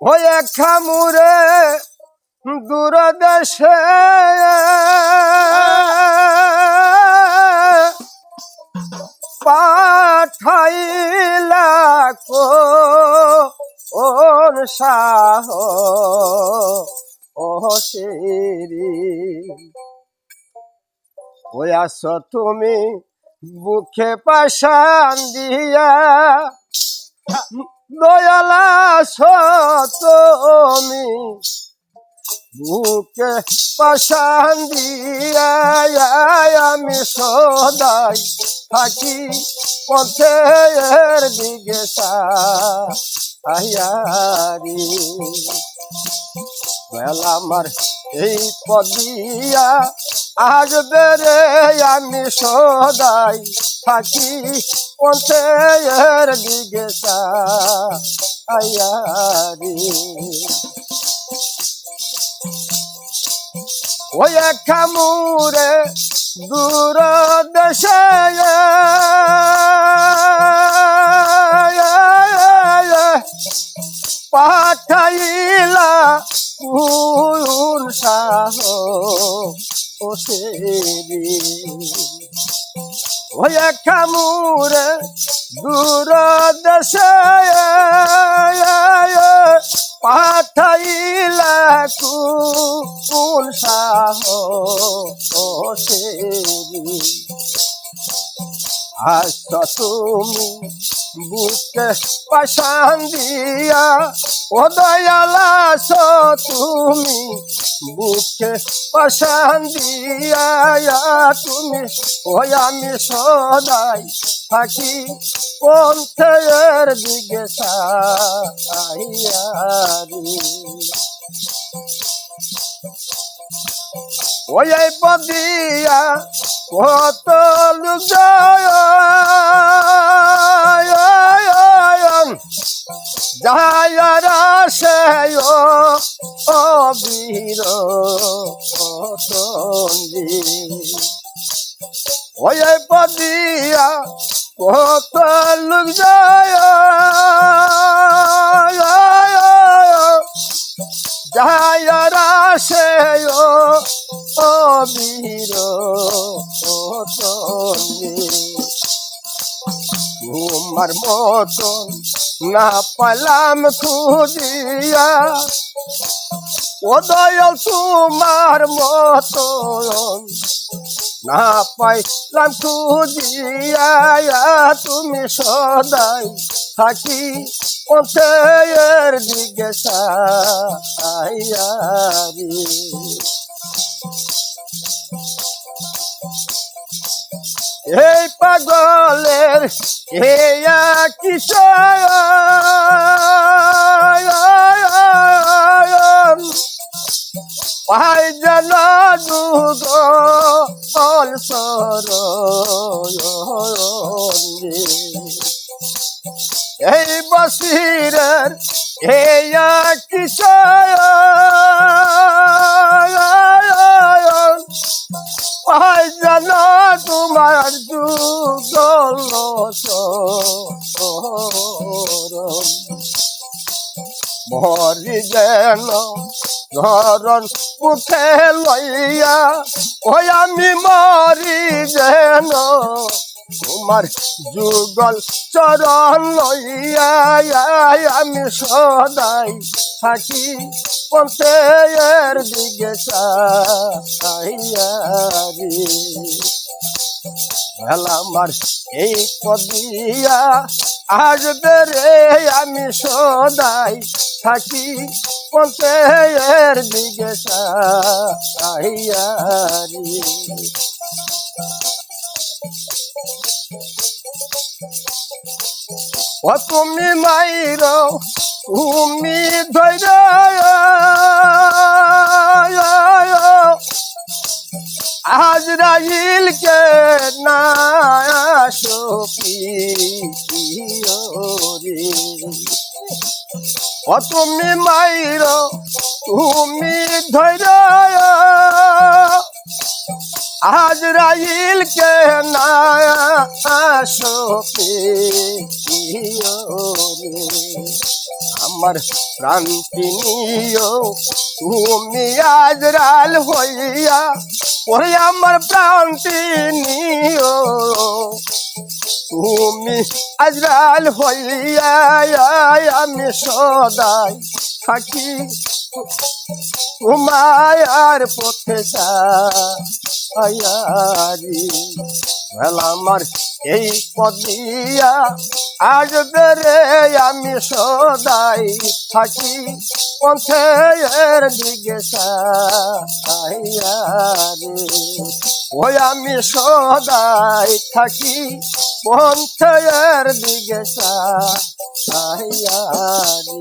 হয়ে খামুরে দূরদেশে পাঠাইলা কো ওর সাহ, ও সিরি ওই আসো তুমি বুকে পাশান দিয়া। দয়ালা তুমি। বুকে পাশান আমি সদাই থাকি পথের দিকে সাহারি। বেলা আমার এই পদিয়া আজ বেড়ে আমি সদাই থাকি পথের দিকে সাহারি ওই খামুরে দূর দেশে পাঠাইলা কুল সাহ ও সেরি ওই খামুরে দূর দেশে পাঠাইলা কুল সাহ ও সেরি আস তুমি বুকে পাশান দিয়া, ও দয়ালা তুমি। বুকে পাশান দিয়া তুমি। ওই আমি সদাই থাকি পন্থের দিকে ওই পদিয়া কত লোক যায়ারা সে ও বীর ওই পদিয়া কত লোক যায় যায়ারা সে ও বীর তোমার মতন না পালাম খুঁজিয়া। ও দয়াল তোমার মতন না পাইলাম খুঁজিয়া। তুমি সদাই থাকি পথের দিকে সাইয়ারি এই পাগলের হেয়া কিশোর পাই যেন দুগ সর এই বসিরের হেয়া কিশোর পাই যেন তোমার যুগল মরি যেন ধরন উঠে লইয়া, ওই আমি মরি যেন তোমার যুগল চরণ লইয়া আমি সদাই থাকি পথের দিকে সাইয়ারি আমার এই পদিয়া আজ বেড়ে আমি সদাই থাকি পথের দিকে সাইয়ারি ও তুমি মাইর, তুমি ধৈর আজ রাইল কে না ও তুমি মাইর, তুমি ধৈর আজরাইল কে না আমার প্রাণ তুমি আজরাল হইয়া ওরে আমার প্রাণ নিও। তুমি আজরাল হইয়া আমি সদাই থাকি। তোমার পথে যা আয়ারি। আমার এই পদিয়া আজ বেড়ে আমি সদাই থাকি পথের দিকে ওই আমি সদাই থাকি পথের দিকে সায়ারি